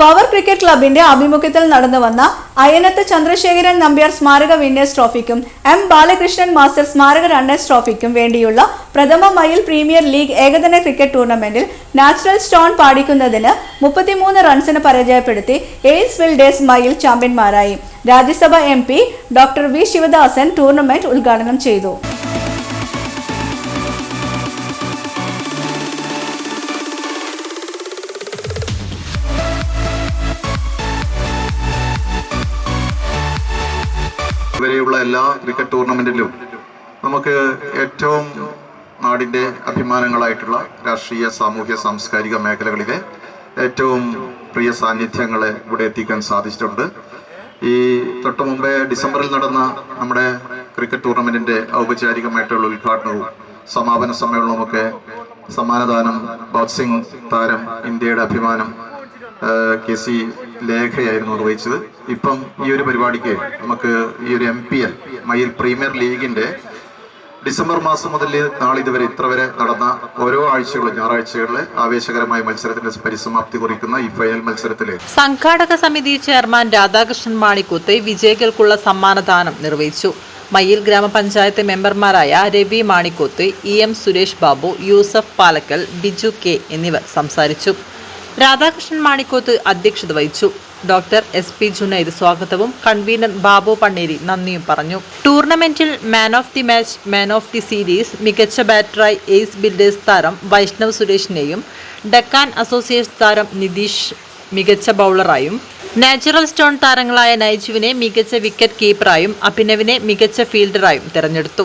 Power cricket ക്ലബിന്റെ ആഭിമുഖ്യത്തിൽ നടന്നു വന്ന അയനത്ത് ചന്ദ്രശേഖരൻ നമ്പ്യാർ സ്മാരക വിന്നേഴ്സ് ട്രോഫിക്കും എം ബാലകൃഷ്ണൻ മാസ്റ്റർ സ്മാരക റണ്ണേഴ്സ് ട്രോഫിക്കും വേണ്ടിയുള്ള പ്രഥമ മൈൽ പ്രീമിയർ ലീഗ് ഏകദിന ക്രിക്കറ്റ് ടൂർണമെന്റിൽ നാച്ചുറൽ സ്റ്റോൺ പാടിക്കുന്നതിന് മുപ്പത്തിമൂന്ന് റൺസിന് പരാജയപ്പെടുത്തി എയിൽസ് വിൽഡേഴ്സ് mile ചാമ്പ്യന്മാരായി. Rajya Sabha M doctor V Sivadasan tournament ഉദ്ഘാടനം ചെയ്തു. വരെയുള്ള എല്ലാ ക്രിക്കറ്റ് ടൂർണമെന്റിലും നമുക്ക് ഏറ്റവും നാടിന്റെ അഭിമാനങ്ങളായിട്ടുള്ള രാഷ്ട്രീയ സാമൂഹ്യ സാംസ്കാരിക മേഖലകളിലെ ഏറ്റവും പ്രിയ സാന്നിധ്യങ്ങളെ ഇവിടെ എത്തിക്കാൻ സാധിച്ചിട്ടുണ്ട്. ഈ തൊട്ടു മുമ്പേ ഡിസംബറിൽ നടന്ന നമ്മുടെ ക്രിക്കറ്റ് ടൂർണമെന്റിന്റെ ഔപചാരികമായിട്ടുള്ള ഉദ്ഘാടനവും സമാപന സമ്മേളനവുമൊക്കെ സമ്മാനദാനം ബോക്സിംഗ് താരം ഇന്ത്യയുടെ അഭിമാനം കെ സി ലേഖയായിരുന്നു നിർവഹിച്ചത്. ഇപ്പം ഈ ഒരു പരിപാടിക്ക് നമുക്ക് ഈ ഒരു M P L Mayyil premier ലീഗിന്റെ ഡിസംബർ മാസം മുതൽ നാളിതുവരെ ഇത്ര വരെ നടന്ന ഓരോ ആഴ്ചകളും ഞായറാഴ്ചകളിലെ ആവേശകരമായ മത്സരത്തിന്റെ പരിസമാപ്തി കുറിക്കുന്ന ഈ ഫൈനൽ മത്സരത്തിൽ സംഘാടക സമിതി ചെയർമാൻ രാധാകൃഷ്ണൻ മാണിക്കുത്ത് വിജയികൾക്കുള്ള സമ്മാനദാനം നിർവഹിച്ചു. മയിൽ ഗ്രാമപഞ്ചായത്ത് മെമ്പർമാരായ Ravi Manikuth E M Suresh Babu Yusuf Palakkal Biju K എന്നിവർ സംസാരിച്ചു. രാധാകൃഷ്ണൻ മാണിക്കോത്ത് അധ്യക്ഷത വഹിച്ചു. ഡോക്ടർ എസ് പി ജുനൈദ് സ്വാഗതവും. കൺവീനർ ബാബു പണ്ണേരി നന്ദിയും പറഞ്ഞു. ടൂർണമെന്റിൽ man of the match man of the series മികച്ച ബാറ്ററായി എയ്സ് ബിൽഡേഴ്സ് താരം വൈഷ്ണവ് സുരേഷിനെയും ഡക്കാൻ അസോസിയേറ്റ്സ് താരം നിതീഷ് മികച്ച ബൗളറായും നാച്ചുറൽ സ്റ്റോൺ താരങ്ങളായ നൈജുവിനെ മികച്ച വിക്കറ്റ് കീപ്പറായും അഭിനവിനെ മികച്ച ഫീൽഡറായും തെരഞ്ഞെടുത്തു.